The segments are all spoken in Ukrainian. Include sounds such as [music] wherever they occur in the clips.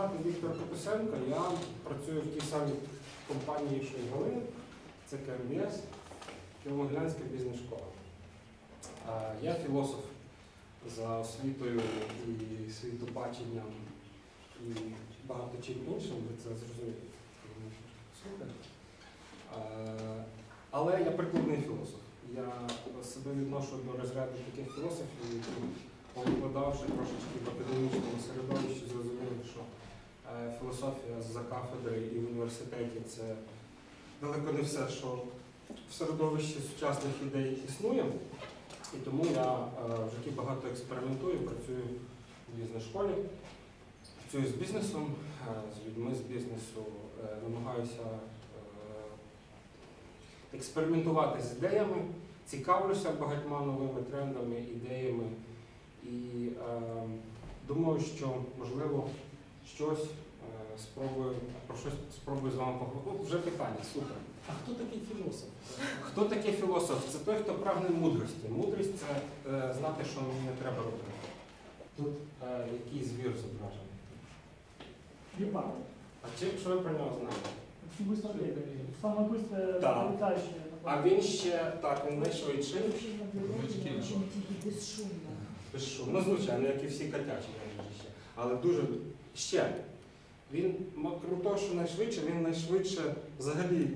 звати Віктор Капусенко. Я працюю в тій самій компанії, що і Галина. Це КМБС, Києво-Могилянська бізнес-школа. Я філософ за освітою і світопаченням і багато чим іншим, ви це зрозумієте. Але я прикладний філософ. Я себе відношу до розряду таких філософів, які повикладавши трошечки в академічному середовищі, зрозуміли, що філософія за кафедри і в університеті це далеко не все, що в середовищі сучасних ідей існує. І тому я е, в житті багато експериментую, працюю в бізнес-школі, працюю з бізнесом, е, з людьми з бізнесу, е, намагаюся е, експериментувати з ідеями, цікавлюся багатьма новими трендами, ідеями і е, думаю, що можливо щось е, спробую про щось спробую з вами поговорити. Вже питання, супер. А хто такий філософ? Хто такий філософ? Це той, хто прагне мудрості. Мудрість це е, знати, що мені не треба робити. Тут е, який звір зображений. Гепард. А чи що ви про нього знаєте? Очень быстро. А він ще так, він найшвидший, бесшумно. безшумно, ну, звичайно, як і всі котячі ще. Але дуже ще. Він, того, що найшвидше, він найшвидше взагалі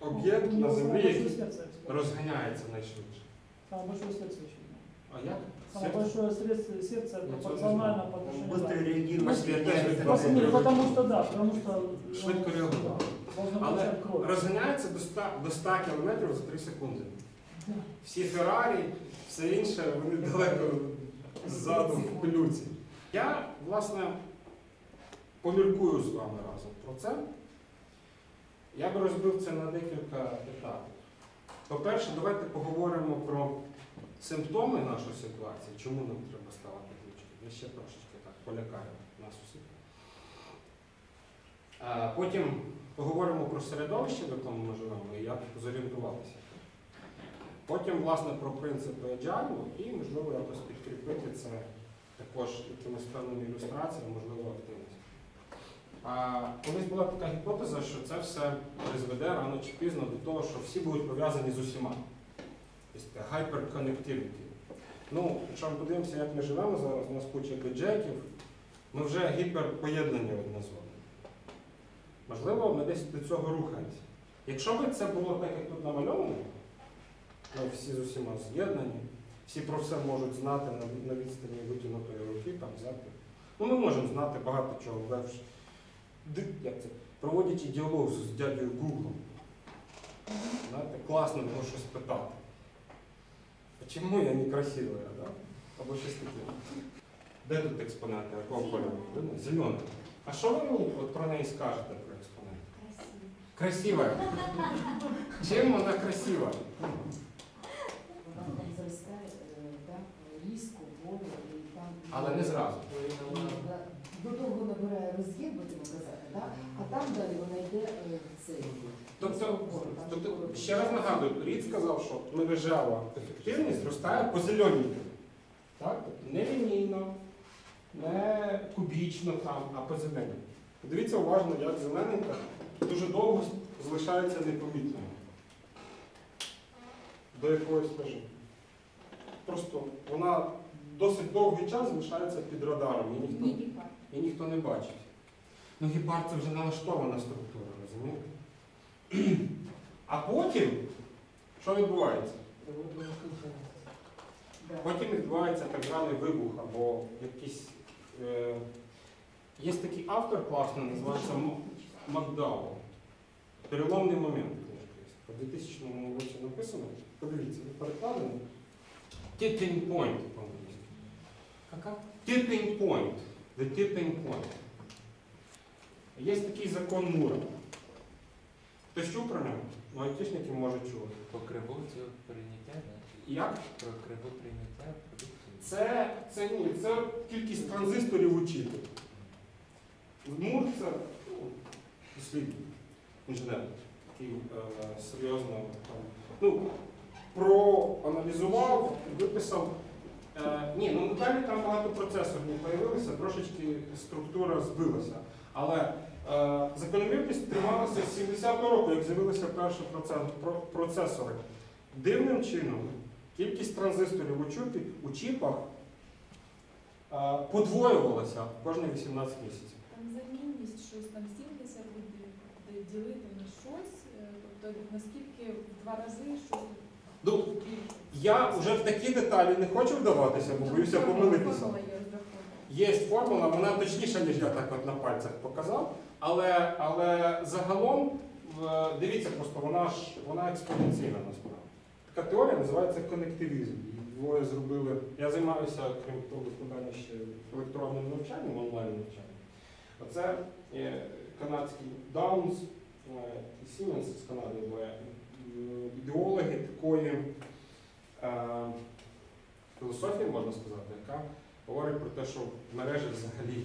об'єкт на землі, який розганяється найшвидше. Самое большое сердце еще. А як? Самое Серце? большое сердце, сердце Ну, пропорционально по отношению быстро реагирует. Потому что да, потому что Швидко ну, реагує. Але розганяється до 100, до 100 км за 3 секунди. Всі Феррарі, все інше, вони далеко [laughs] ззаду в пилюці. Я, власне, поміркую з вами разом про це. Я би розбив це на декілька етапів. По-перше, давайте поговоримо про симптоми нашої ситуації, чому нам треба ставати ключки. Я ще трошечки так полякаю нас усіх. Потім поговоримо про середовище, в якому ми живемо, і як зорієнтуватися. Потім, власне, про принципи agile і, можливо, якось підкріпити це також якимись певними ілюстраціями, можливо, активністю. Колись була така гіпотеза, що це все призведе рано чи пізно до того, що всі будуть пов'язані з усіма. Hyperconnectivity. Ну, якщо ми подивимося, як ми живемо зараз, у нас куча гаджетів, ми вже гіперпоєднані одне з одним. Можливо, ми десь до цього рухаємося. Якщо б це було так, як тут намальовано, ну, всі з усіма з'єднані, всі про все можуть знати на, відстані витягнутої руки, там взяти. Ну, ми можемо знати багато чого, ввевши. Як це? Проводячи діалог з дядьою Гуглом. Знаєте, класно було щось питати. А чому я не красивая, да? Або щось таке. Де тут експонати? Якого кольору? Зелений. А що ви мені от про неї скажете про експонат? Красива. Чим вона красива? Вона там зростає, е, різко, воду, і там... Але не зразу. Ну, да. Додовго набирає роз'єм, будемо казати, да? а там далі вона йде е, в цей. Тобто, тобто, ще раз нагадую, Рід сказав, що мережева ефективність зростає по зеленій. Так? Тобто не лінійно, не кубічно там, а по зеленій. Подивіться уважно, як зелененька дуже довго залишається непомітною. До якоїсь межі. Просто вона досить довгий час залишається під радаром і ніхто, Ні, ні, і ніхто не бачить. Ну гепард це вже налаштована структура, розумієте? [clears throat] А потім, що відбувається? Потім відбувається так званий вибух або якийсь. Е, є такий автор класний, називається М- Макдауел. Переломний момент. По 2000 році написано. Подивіться, він перекладений. Tipping point по-англійськи. Tipping point. The tipping point. Є такий закон Мура. Хтось чув про нього? Ну, айтішники можуть чути. По криву цього прийняття, да? Як? про криву прийняття продукції. Це, це ні, це кількість транзисторів у чіпі. Мур це ну, дослідник, інженер, який е, серйозно там, ну, проаналізував, виписав. Е, ні, ну далі там багато процесорів не з'явилося, трошечки структура збилася. Але е, закономірність трималася з 70-го року, як з'явилися перші процесори. Дивним чином кількість транзисторів у, чупі, у чіпах е, подвоювалася кожні 18 місяців. Там замінність щось там 70 буде ділити на щось, е, тобто наскільки в два рази щось Ну. Я вже в такі деталі не хочу вдаватися, бо боюся помилитися. Є формула, вона точніша, ніж я так от на пальцях показав. Але, але загалом, дивіться, просто вона ж вона експоненційна насправді. Така теорія називається конективізм. Двоє зробили. Я займаюся, крім того, викладання ще електронним навчанням, онлайн навчанням. Оце е, канадський Даунс е, і Siemens з Канади. Е, Ідеологи такої е, філософії, можна сказати, яка говорить про те, що мережі взагалі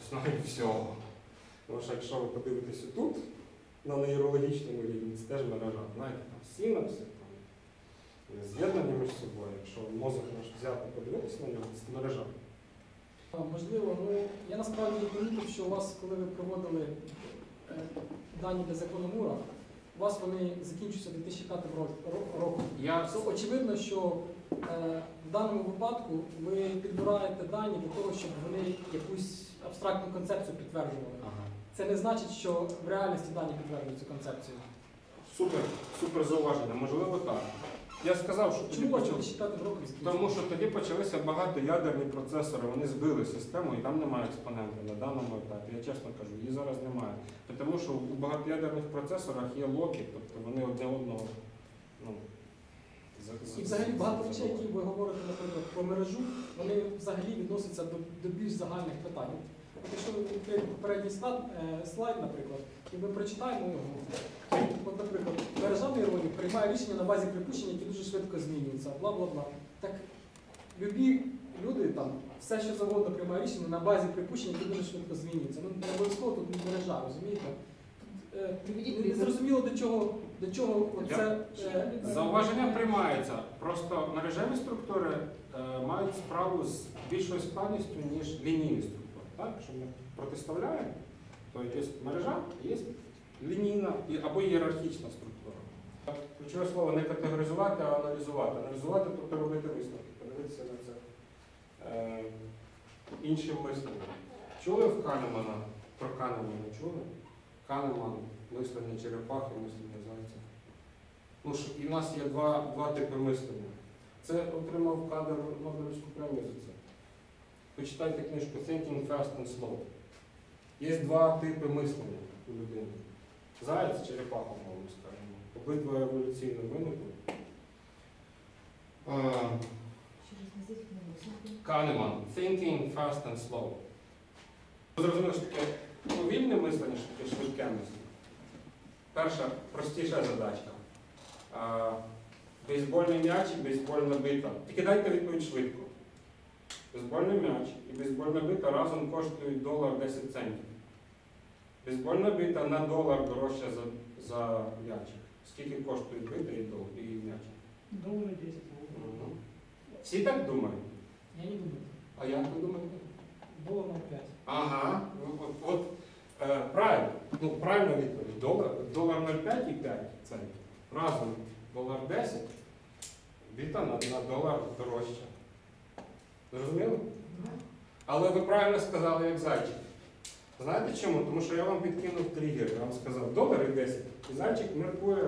основі всього. Тому що якщо ви подивитеся тут, на нейрологічному рівні, це теж мережа. Знаєте, там синапси, там з'єднані між собою. Якщо мозок може взяти, подивитися на нього, це мережа. Можливо, ну я насправді помітив, що у вас, коли ви проводили е, дані для закону Мура, у вас вони закінчуються 2005 ро- ро- року. Я очевидно, що е, в даному випадку ви підбираєте дані для того, щоб вони якусь абстрактну концепцію підтверджували. ага. Це не значить, що в реальності дані підтверджують цю концепцію. супер, супер зауваження, можливо так. Я сказав, що тоді Чому почали. 2005 року закінчується? Тому що тоді почалися багатоядерні процесори, вони збили систему і там немає експонента на даному етапі. Я чесно кажу, її зараз немає. Тому що у багатоядерних процесорах є локи, тобто вони одне одного. Ну, І взагалі багато речей, які ви говорите, наприклад, про мережу, вони взагалі відносяться до, до більш загальних питань. От якщо ви попередній слайд, е, слайд, наприклад, і ми прочитаємо його, от, наприклад, мережа нейронів приймає рішення на базі припущень, які дуже швидко змінюються, бла бла бла. Так любі люди там все, що завгодно приймає рішення на базі припущень, які дуже швидко змінюються. Ну не обов'язково тут мережа, розумієте? Е, не зрозуміло до чого до чого оце. е, Зауваження приймаються. Просто мережеві структури е, мають справу з більшою складністю, ніж лінійні структури. Так? Якщо ми протиставляємо, то є мережа, є лінійна або ієрархічна структура. Ключове слово не категоризувати, а аналізувати. Аналізувати, тобто робити висновки, подивитися на це е, іншим мисленням. Чули в Канемана про Канемана? Чули? Канеман, мислення черепахи, мислення зайця. Ну, і в нас є два, два типи мислення. Це отримав кадр Нобелівську премію за це. Почитайте книжку Thinking Fast and Slow. Є два типи мислення у людини. Заяць, черепаха, мовно скажемо. Обидва еволюційно виникли. Е. Канеман. Thinking fast and slow. Зрозуміло, що таке повільне мислення, що швидке мислення. Перша простіша задачка. А, бейсбольний м'яч і бейсбольна бита. Тільки дайте відповідь швидко. Бейсбольний м'яч і бейсбольна бита разом коштують долар 10 центів. Бейсбольна бита на долар дорожча за, за м'ячик. Скільки коштують бита і, дол- і м'ячик? Доллары 10. Мгм. Всі так думають? Я не думаю. А як ви думаєте? Долар на 5. Ага, ну, от, от е, правильно, ну правильна відповідь. Долар, долар 0,5 і 5 центів. Разом долар 10, біта на, на долар дорожча. Зрозуміло? Але ви правильно сказали, як зайчик. Знаєте чому? Тому що я вам підкинув тригер, я вам сказав долар і 10. І зайчик міркує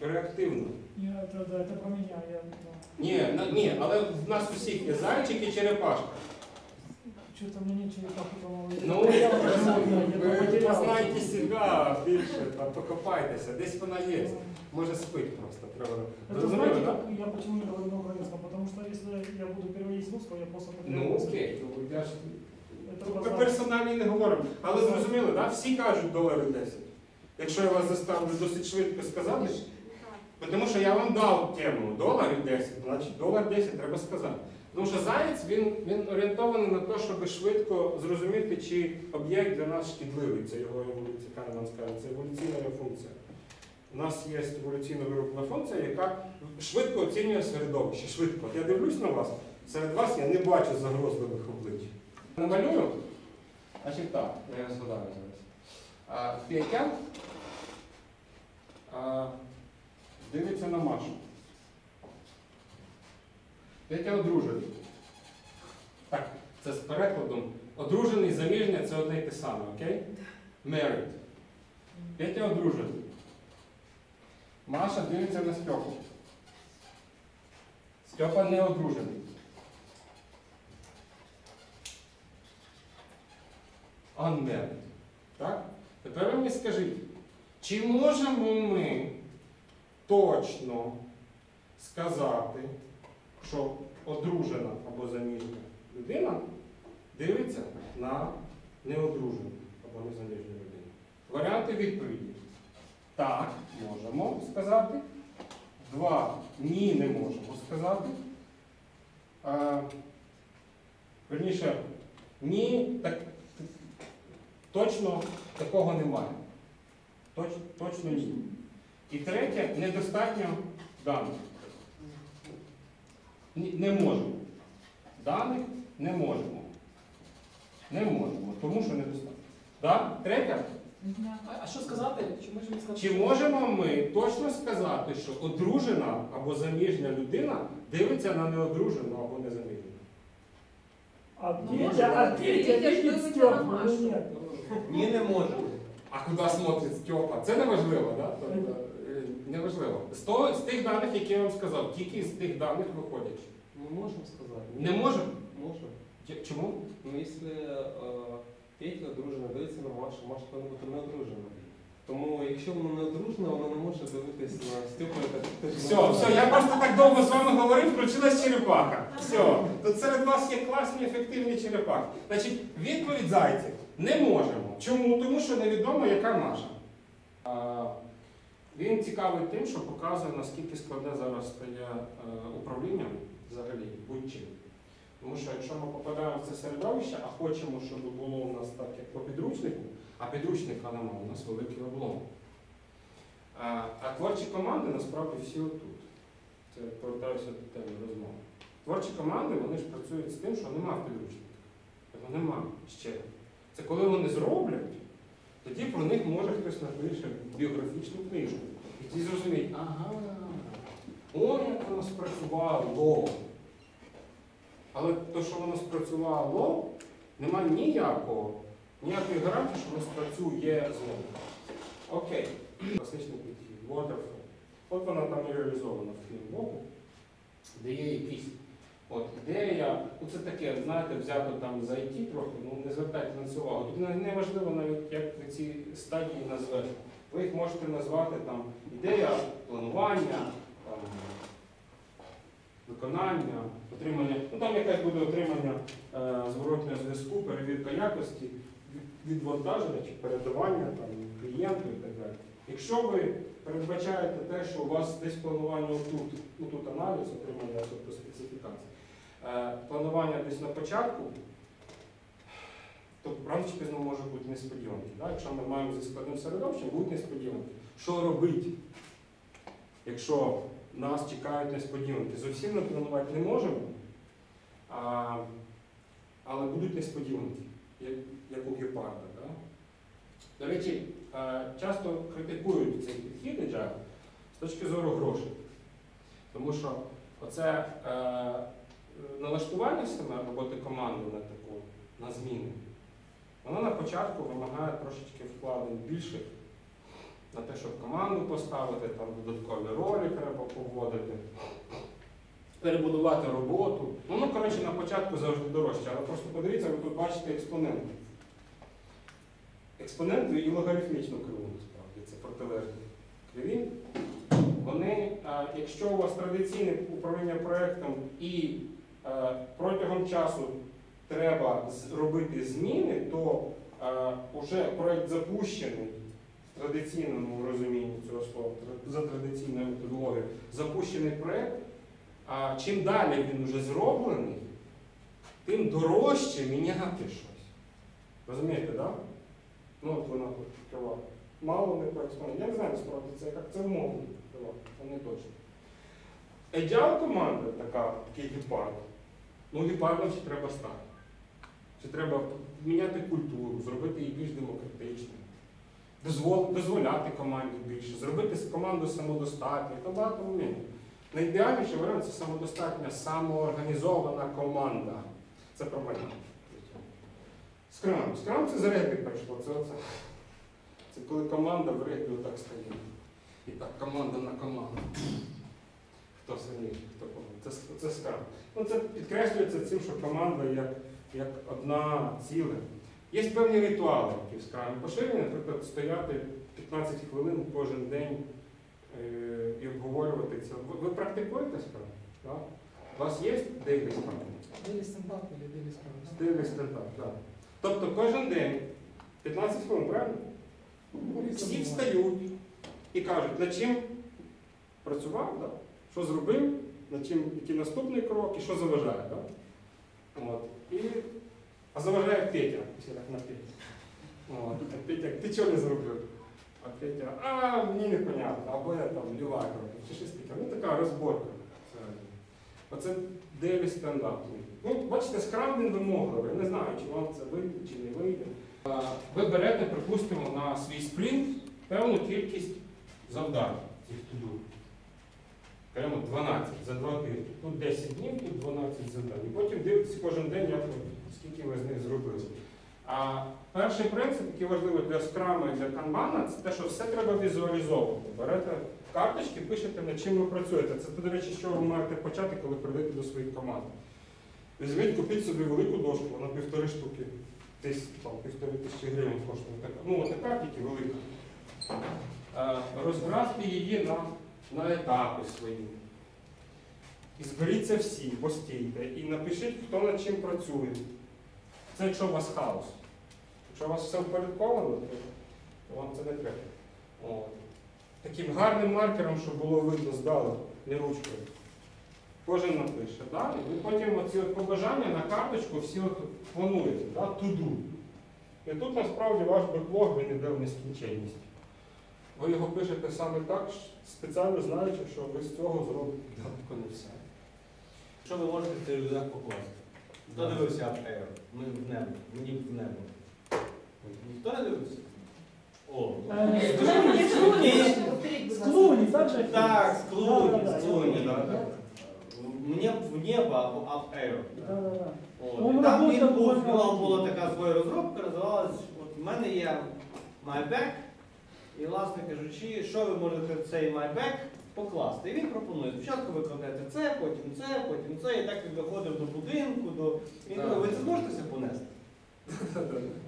реактивно. Я, это, да, это про меня. Я. Ні, на- ні, але в нас усіх є зайчик і черепашка. Что-то мне нечего так по-моему. Ну, я потерял, ви я потерял. познайте себе більше, там, покопайтеся, десь вона є. Може спить просто, треба. Это Зрозуміло, знаете, так? как я почему не говорю на украинском? Потому что если я буду переводить с русского, я просто потеряю Ну мысль. окей, ну я ж Это тут просто- про персоналі не говоримо. Але зрозуміло, так? Всі кажуть долари 10. Якщо я вас заставлю досить швидко сказати, Так. тому що я вам дав тему доларів 10, значить долар 10 треба сказати. Тому що заєць він, він орієнтований на те, щоб швидко зрозуміти, чи об'єкт для нас шкідливий. Це його еволюція, Канеман скаже, це еволюційна функція. У нас є еволюційно вироблена функція, яка швидко оцінює середовище. Швидко. Я дивлюсь на вас, серед вас я не бачу загрозливих облич. Намалюю. Значить так, я згадаю зараз. А, дивиться на Машу. Петя одружений. Так, це з перекладом. Одружений, заміжня це одне й те саме, окей? Married. Петя одружений. Маша дивиться на Стьопу. Стьопа не одружений. Unmarried. Так? Тепер ви мені скажіть, чи можемо ми точно сказати, що одружена або заміжня людина дивиться на неодружену або незаміжню людину? Варіанти відповіді. Так, можемо сказати. Два. Ні, не можемо сказати. А, верніше, ні, так, точно такого немає. Точ, точно ні. І третє, недостатньо даних. Не можемо. Даних не можемо. Не можемо, тому що недостатньо. Да? Третє. А, що сказати? Чи можемо сказати? Чи можемо ми точно сказати, що одружена або заміжня людина дивиться на неодружену або незаміжню? А Ну, Петя, а Петя видит любит ну нет. Ні, не можу. А куди смотрить Стьопа? Це неважливо, да? Неважливо. З, того, з тих даних, які я вам сказав, тільки з тих даних виходять. Ми можемо сказати. Не можемо? Можемо. Ч- Чому? Ну, якщо е, Петя одружена, дивиться на Машу, Маша повинна бути не одружена. Тому якщо вона не одружена, вона не може дивитися на Степу, яка теж Все, все, я просто так довго з вами говорив, включилась черепаха. Все. Тут серед вас є класні, ефективні черепахи. Значить, відповідь зайців не можемо. Чому? Тому що невідомо, яка наша. А, він цікавий тим, що показує, наскільки складне зараз стає е, управління взагалі будь-чим. Тому що якщо ми попадаємо в це середовище, а хочемо, щоб було у нас так, як по підручнику, а підручника немає, у нас великий облом. А, а творчі команди насправді всі отут. Це повертаюся до теми розмови. Творчі команди вони ж працюють з тим, що нема в підручниках. Його нема ще. Це коли вони зроблять, тоді про них може хтось напише біографічну книжку. І ті зрозуміють, ага, о, як воно спрацювало. Але то, що воно спрацювало, немає ніякого, ніякої гарантії, що воно спрацює знову. Окей. Класичний підхід. Waterfall. От вона там і реалізована в фільм де є якісь от ідея, ну це таке, знаєте, взято там за IT трохи, ну не звертайте на це увагу. Тут не- не важливо навіть, як ви ці стадії назвете. Ви їх можете назвати там ідея планування, там, виконання, отримання, ну там якась буде отримання е, зворотнього зв'язку, перевірка якості, відвантаження чи передавання там, клієнту і так далі. Якщо ви передбачаєте те, що у вас десь планування отут, ну тут аналіз, отримання тобто специфікації, е, планування десь на початку, то рано чи пізно може бути несподіванки. Да? Якщо ми маємо зі складним середовищем, будуть несподіванки. Що робити, якщо нас чекають несподіванки? Зовсім не планувати не можемо, а, але будуть несподіванки, як, як у гепарда. Да? До речі, часто критикують цей підхід agile з точки зору грошей. Тому що оце е, налаштування саме роботи команди на таку, на зміни, воно на початку вимагає трошечки вкладень більших на те, щоб команду поставити, там додаткові ролі треба поводити, перебудувати роботу. Ну, ну коротше, на початку завжди дорожче, але просто подивіться, ви тут бачите експоненти. Експоненти і логарифмічну криву, насправді, це протилежні криві. Вони, якщо у вас традиційне управління проєктом і е, протягом часу треба зробити зміни, то вже проєкт запущений в традиційному розумінні цього слова, за традиційною методологією, запущений проєкт, а чим далі він вже зроблений, тим дорожче міняти щось. Розумієте? Да? Ну, от вона тут крива. Мало не по. Я не знаю, насправді це як це крива, Це не точно. Agile команда така, такий гепард. Ну, гепардом ще треба стати. Чи треба міняти культуру, зробити її більш демократичною, дозвол, дозволяти команді більше, зробити команду самодостатньою, та багато моментів. Найідеальніший варіант це самодостатня, самоорганізована команда. Це про мене. Скрам. Скрам це з регбі прийшло. Це, оце. це коли команда в регбі отак стає. І так, команда на команду. Хто сильніший, хто повинен. Це, це скрам. Ну, це підкреслюється цим, що команда як, як одна ціла. Є певні ритуали, які в скрамі поширені, наприклад, стояти 15 хвилин кожен день е, і обговорювати це. Ви, практикуєте скрам? Так? У вас є деякий скрам? Дилі стендап і дилі справи. Стильний стендап, так. Тобто кожен день 15 хвилин, правильно? Всі встають і кажуть, над чим працював, да? що зробив, над чим, який наступний крок і що заважає. Да? От. І, а заважає Петя, після так на Петя. От. А Петя, ти чого не зробив? А Петя, а мені не понятно, або я там робив, чи щось таке. Ну така розборка. Оце деві стендап. Ну, бачите, скрам він. Я не знаю, чи вам це вийде, чи не вийде. Ви берете, припустимо, на свій спринт певну кількість завдань цих туду. Прямо 12 за два тижні. Тут 10 днів, тут 12 завдань. І потім дивитися кожен день, як скільки ви з них зробили. А перший принцип, який важливий для скрама і для канбана, це те, що все треба візуалізовувати. Берете карточки, пишете, над чим ви працюєте. Це, до речі, що ви маєте почати, коли прийдете до своїх команд. Візьміть, купіть собі велику дошку, вона півтори штуки, десь там півтори тисячі гривень коштує. Ну, така тільки велика. Е, її на, на етапи свої. І зберіться всі, постійте, і напишіть, хто над чим працює. Це якщо у вас хаос. Якщо у вас все впорядковано, то вам це не треба. От. Таким гарним маркером, щоб було видно здалеку, не ручкою. Кожен напише. Да? Ви потім оці от побажання на карточку всі от плануєте, да? І тут насправді ваш беклог він іде в нескінченність. Ви його пишете саме так, спеціально знаючи, що ви з цього зробите далеко не все. Що ви можете в цей рюкзак покласти? Хто дивився Аптеєр? Ми в небо. Мені в небо. Ніхто не дивився? О, Е, Ні. Повторіть, З. Клуні, так же? Так, з Клуні, з Клуні, понял. так. Мені в небо або Up Air. От. Ну, там він був, була нього була така своя розробка, називалась, от в мене є MyBack, і, власне кажучи, що ви можете в цей MyBack покласти. І він пропонує, спочатку ви кладете це, потім це, потім це, і так він доходив до будинку, до... Він каже, ви це зможете все понести?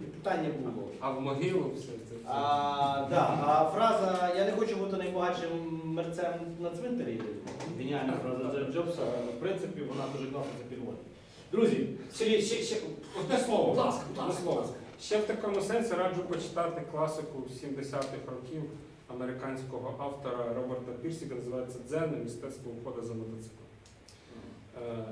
І питання було. А в могилу все це. А, да, а фраза Я не хочу бути найбагатшим мерцем на цвинтарі. Геніальна фраза Джеф Джобса. В принципі, вона дуже класно це підводить. Друзі, Ще, ще, ще, одне слово. Будь ласка, будь ласка. Ще в такому сенсі раджу почитати класику 70-х років американського автора Роберта Пірсіка, називається Дзен і мистецтво уходу за мотоциклом. Е,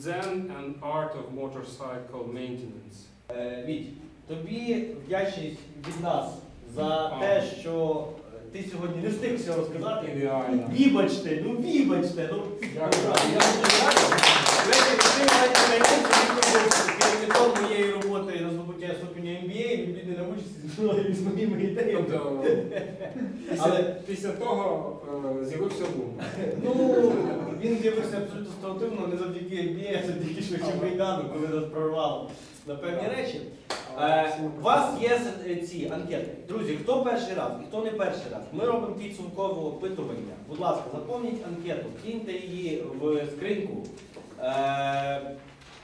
Zen and Art of Motorcycle Maintenance. е, Віть, тобі вдячність від нас за А. те, що ти сьогодні не встиг все розказати. Ідеально. Вибачте, ну вибачте, ну Дякую. я дуже радий. Ти навіть найменше керівником моєї роботи здобуття ступеня MBA, навчився зі мною з моїми ідеями. Тобто, [laughs] Але- після того е, з'явився бум. Ну, він з'явився абсолютно ситуативно, не завдяки MBA, а завдяки швидше Майдану, коли нас прорвало на певні речі. Е, у вас є е, ці анкети. Друзі, хто перший раз і хто не перший раз, ми робимо підсумкове опитування. Будь ласка, заповніть анкету, киньте її в скриньку. Е,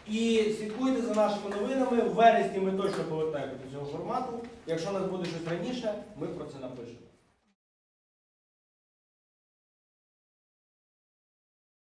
і слідкуйте за нашими новинами. В вересні ми точно повертаємося до цього формату. Якщо у нас буде щось раніше, ми про це напишемо.